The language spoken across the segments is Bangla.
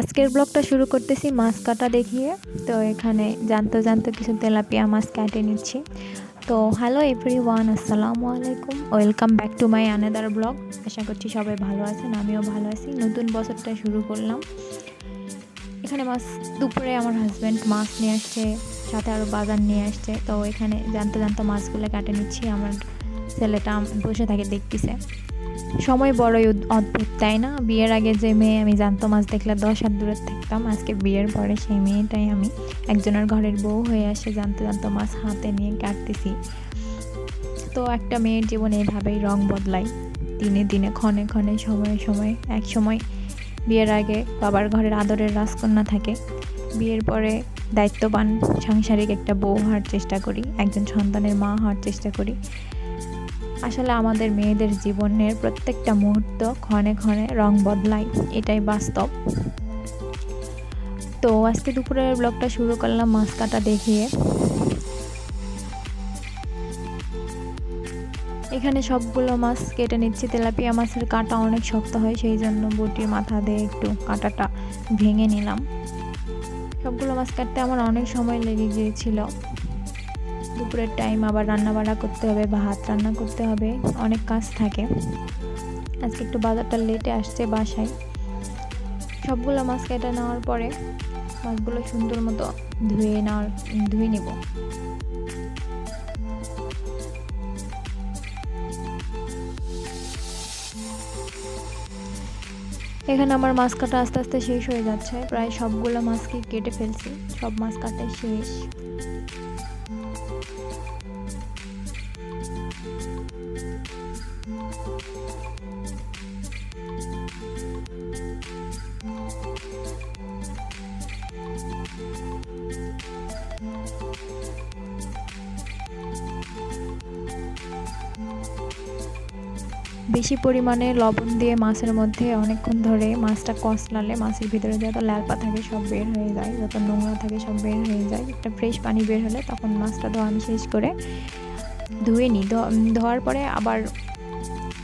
আজকের ব্লগটা শুরু করতেছি মাছ কাটা দেখিয়ে। তো এখানে জানতে জানতে কিছু তেলাপিয়া মাছ কাটে নিচ্ছি। তো হ্যালো এভরি ওয়ান আসসালামু আলাইকুম। Welcome back to my another blog আশা করছি সবাই ভালো আছেন, আমিও ভালো আছি। নতুন বছরটা শুরু করলাম। এখানে মাছ, দুপুরে আমার হাজব্যান্ড মাছ নিয়ে আসছে, সাথে আরও বাজার নিয়ে আসছে। তো এখানে জানতে জানতে মাছগুলো কাটে নিচ্ছি। আমার ছেলেটা বসে থাকে দেখতেছে। সময় বড়ই অদ্ভুত, তাই না? বিয়ের আগে যে মেয়ে আমি জানতো মাছ দেখলে দশ হাত দূরে থাকতাম। আজকে বিয়ের পরে সেই মেয়েটাই আমি একজনের ঘরের বউ হয়ে আসে জানতে জানতো মাছ হাতে নিয়ে কাটতেছি। তো একটা মেয়ের জীবনে এভাবেই রং বদলায়। দিনে দিনে, ক্ষণে ক্ষণে, সময়ে সময়ে, এক সময় বিয়ের আগে বাবার ঘরের আদরের রাজকন্যা থাকে। বিয়ের পরে দায়িত্ববান সাংসারিক একটা বউ হওয়ার চেষ্টা করি, একজন সন্তানের মা হওয়ার চেষ্টা করি। আসলে আমাদের মেয়েদের জীবনের প্রত্যেকটা মুহূর্ত ক্ষণে ক্ষণে রং বদলায়, এটাই বাস্তব। তো আজকে দুপুরের ব্লগটা শুরু করলাম মাছ কাটা দেখিয়ে। এখানে সবগুলো মাছ কেটে নিচ্ছি। তেলাপিয়া মাছের কাটা অনেক শক্ত হয়, সেই জন্য বটির মাথা দিয়ে একটু কাঁটাটা ভেঙে নিলাম। সবগুলো মাছ কাটতে আমার অনেক সময় লেগে গিয়েছিল। দুপুরের টাইম আবার রান্না বান্না করতে হবে ভাত রান্না করতে হবে, অনেক কাজ থাকে। আজকে একটু বাজারটা লেটে আসছে বাসায়। সবগুলো মাছ কেটে নেওয়ার পরে মাছগুলো সুন্দর মতো ধুয়ে নেওয়ার, ধুয়ে নেব। এখানে আমার মাছ কাটা আস্তে আস্তে শেষ হয়ে যাচ্ছে। প্রায় সবগুলো মাছকে কেটে ফেলছি। সব মাছ কাটা শেষ। বেশি পরিমাণে লবণ দিয়ে মাছের মধ্যে অনেকক্ষণ ধরে মাছটা কষলালে মাছের ভিতরে যত ল্যালপা থাকে সব বের হয়ে যায়, যত নোংরা থাকে সব বের হয়ে যায়। একটা ফ্রেশ পানি বের হলে তখন মাছটা ধোয়া আমি শেষ করে ধুয়ে নিই। ধোয়ার পরে আবার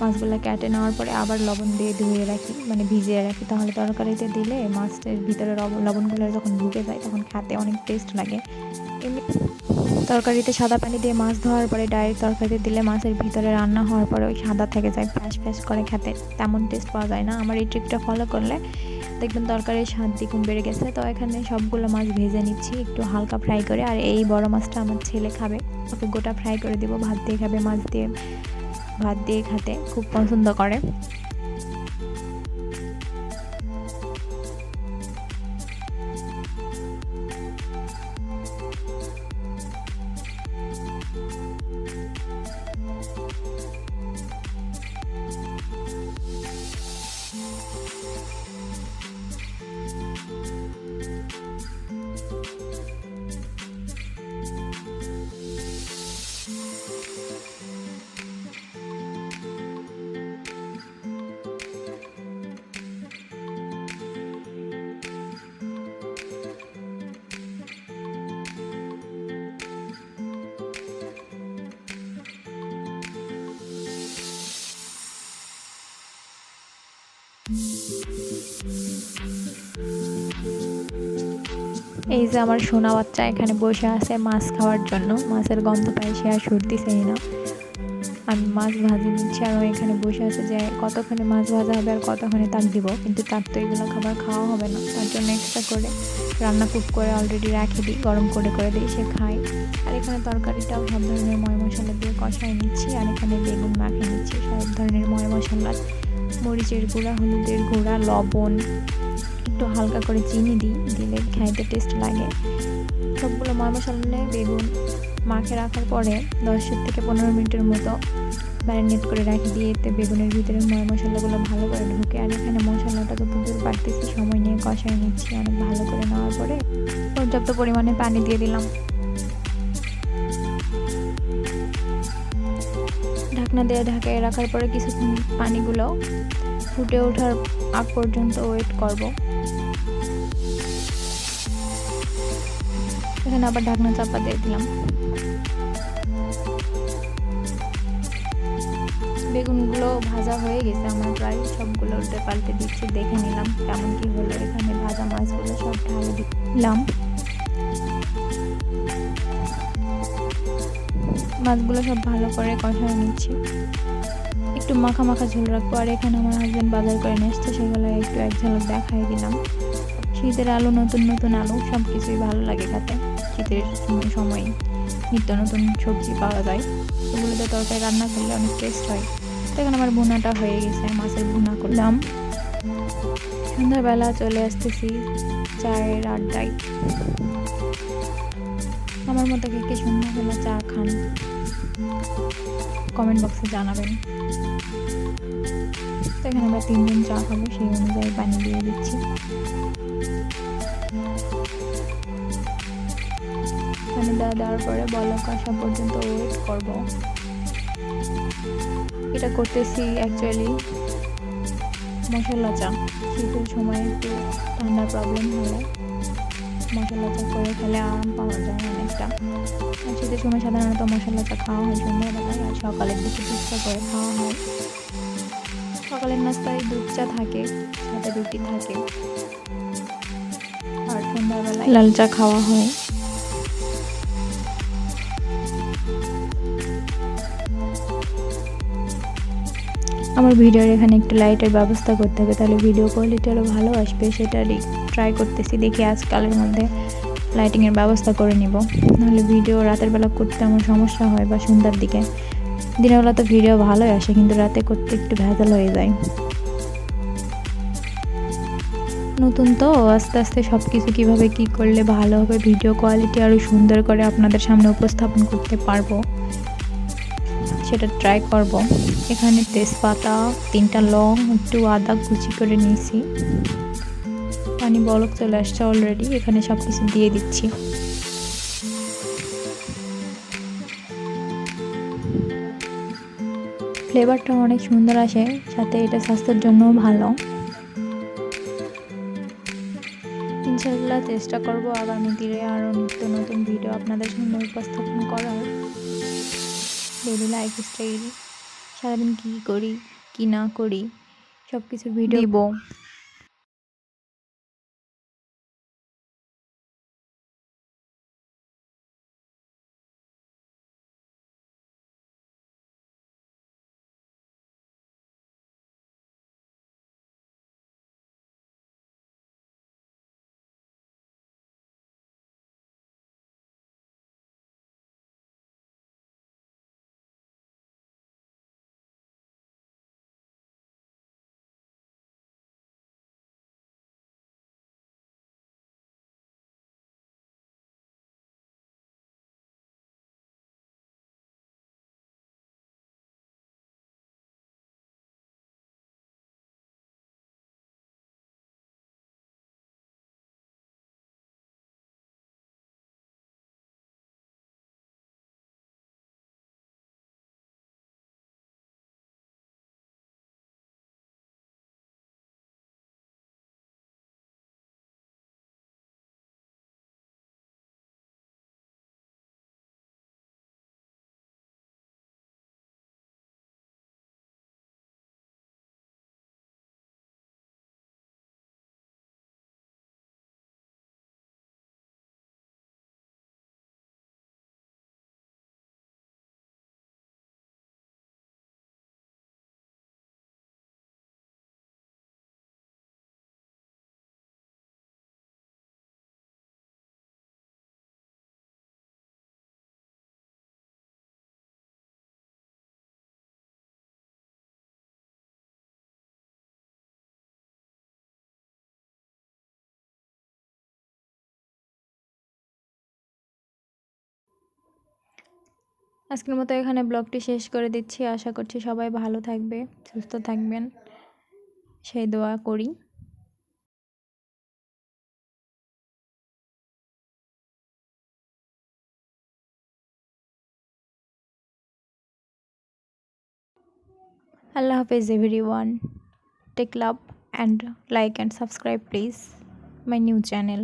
মাছগুলো কেটে নেওয়ার পরে আবার লবণ দিয়ে ধুয়ে রাখি মানে ভিজিয়ে রাখি। তাহলে তরকারিতে দিলে মাছের ভিতরে লব- লবণগুলো যখন ঢুকে যায় তখন খেতে অনেক টেস্ট লাগে। এমনি তরকারিতে সাদা পানি দিয়ে মাছ ধোয়ার পরে ডাইরেক্ট তরকারিতে দিলে মাছের ভিতরে রান্না হওয়ার পরে ওই সাদা থেকে যায় ফ্যাস ফ্যাস করে খেতে। তেমন টেস্ট পাওয়া যায় না। আমার এই ট্রিকটা ফলো করলে দেখবেন তরকারির স্বাদ দ্বিগুণ বেড়ে গেছে। তো এখানে সবগুলো মাছ ভেজে নিচ্ছি, একটু হালকা ফ্রাই করে। আর এই বড় মাছটা আমার ছেলে খাবে। ওকে গোটা ফ্রাই করে দেবো। ভাত দিয়ে খাবে মাছ দিয়ে। ভাত দিয়ে খেতে খুব পছন্দ করে। এই যে আমার সোনা বাচ্চা এখানে বসে আছে মাছ খাওয়ার জন্য। মাছের গন্ধ পায়, সে আর সরতেছেই না। আমি মাছ ভাজি নিচ্ছি আর এখানে বসে আছে যে কতক্ষণে মাছ ভাজা হবে আর কতক্ষণে তাক দিব। কিন্তু তার তো এগুলো খাবার খাওয়া হবে না। তার জন্য এক্সট্রা করে রান্না কুক করে অলরেডি রেখে দিই, গরম করে করে দিই, সে খায়। আর এখানে তরকারিটাও সব ধরনের ময় মশলা দিয়ে কষাই নিচ্ছি, আর এখানে বেগুন মাখিয়ে নিচ্ছি, সব ধরনের ময় মশলা। মরিচের গুঁড়া, হলুদের গুঁড়া, লবণ, একটু হালকা করে চিনি দিই দিলে খাইতে টেস্ট লাগে। সবগুলো মশলা নিয়ে বেগুন মাখে রাখার পরে দশ থেকে পনেরো মিনিটের মতো ম্যারিনেট করে রাখি দিয়ে এতে বেগুনের ভিতরে ময় মশলাগুলো ভালো করে ঢুকে। আর এখানে মশলাটা তো প্রচুর বাড়তেছি, সময় নিয়ে কষাই নিচ্ছি। অনেক ভালো করে নেওয়ার পরে পর্যাপ্ত পরিমাণে পানি দিয়ে দিলাম। ঢাকনা দিয়ে ঢাকায় রাখার পরে কিছুক্ষণ পানিগুলো ফুটে ওঠার আগ পর্যন্ত ওয়েট করব। এখানে আবার ঢাকনা চাপা দিয়ে দিলাম। বেগুনগুলো ভাজা হয়ে গেছে, আমার প্রায় সবগুলো উল্টে পাল্টে দিচ্ছি, দেখে নিলাম কেমন কি হলো। এখানে ভাজা মাছগুলো সব ঢালে দিলাম। মাছগুলো সব ভালো করে কষায় নিচ্ছি। একটু মাখা মাখা ঝোল রাখব, আর এখানে আমার হাজব্যান্ড বাজার করে নিয়ে আসছে সেগুলো একটু এক ঝলক দেখাই দিলাম। শীতের আলু, নতুন নতুন আলু সব কিছুই ভালো লাগে খেতে। শীতের সময় নিত্য নতুন সবজি পাওয়া যায়। সেগুলোতে তরকারি রান্না করলে অনেক টেস্ট হয়। এখন আমার ভুনাটা হয়ে গেছে, মাছের ভুনা করলাম। সন্ধ্যাবেলা চলে আসতেছি চায়ের আড্ডায়। আমার মতো কে কে সন্ধ্যাবেলা চা খান? কমেন্ট বক্সে জানাবেন। তো এখানে আমরা তিনজন চা খাব, সেই অনুযায়ী পানি দিয়ে দিচ্ছি। পানি দেওয়া দেওয়ার পরে বলক আসা পর্যন্ত ওয়েট করব। এটা করতেছি অ্যাকচুয়ালি মশলা চা শীতের সময় একটু ঠান্ডার প্রবলেম হলে। মশলা চা করে খেলে আরাম পাওয়া যায় অনেকটা। আর শীতের সময় সাধারণত মশলা চা খাওয়া হয় সন্ধ্যাবেলায় আর সকালের দিকে দুধ করে খাওয়া হয়। সকালের নাস্তায় দুধ চা থাকে, সাথে রুটি থাকে। আর সন্ধ্যাবেলায় লাল চা খাওয়া হয়। আমার ভিডিওর এখানে একটু লাইটের ব্যবস্থা করতে হবে, তাহলে ভিডিও কোয়ালিটি আরও ভালো আসবে, সেটা ট্রাই করতেছি, দেখি আজকালের মধ্যে লাইটিংয়ের ব্যবস্থা করে নিব। নাহলে ভিডিও রাতের বেলা করতে আমার সমস্যা হয় বা সন্ধ্যার দিকে। দিনের বেলা তো ভিডিও ভালোই আসে, কিন্তু রাতে করতে একটু ভেজাল হয়ে যায়। নতুন তো, আস্তে আস্তে সব কিছু কীভাবে কী করলে ভালো হবে ভিডিও কোয়ালিটি আরও সুন্দর করে আপনাদের সামনে উপস্থাপন করতে পারব। সেটা ট্রাই করব। এখানে তেজপাতা, তিনটা লং, একটু আদা কুচি করে নিয়েছি। পানি বলক চলে আসছে অলরেডি এখানে সব কিছু দিয়ে দিচ্ছি। ফ্লেভারটা অনেক সুন্দর আসে, সাথে এটা স্বাস্থ্যের জন্যও ভালো। ইনশাল্লাহ চেষ্টা করব আগামী দিনে আরও নিত্য নতুন ভিডিও আপনাদের সামনে উপস্থাপন করার। ডেলি লাইফ স্টাইল সারাদিন কী করি কী না করি সব কিছুর ভিডিও আজকের মতো এখানে ব্লগটি শেষ করে দিচ্ছি। আশা করছি সবাই ভালো থাকবে, সুস্থ থাকবেন। সেই দোয়া করি। আল্লাহ হাফেজ everyone take love and like and subscribe please my new channel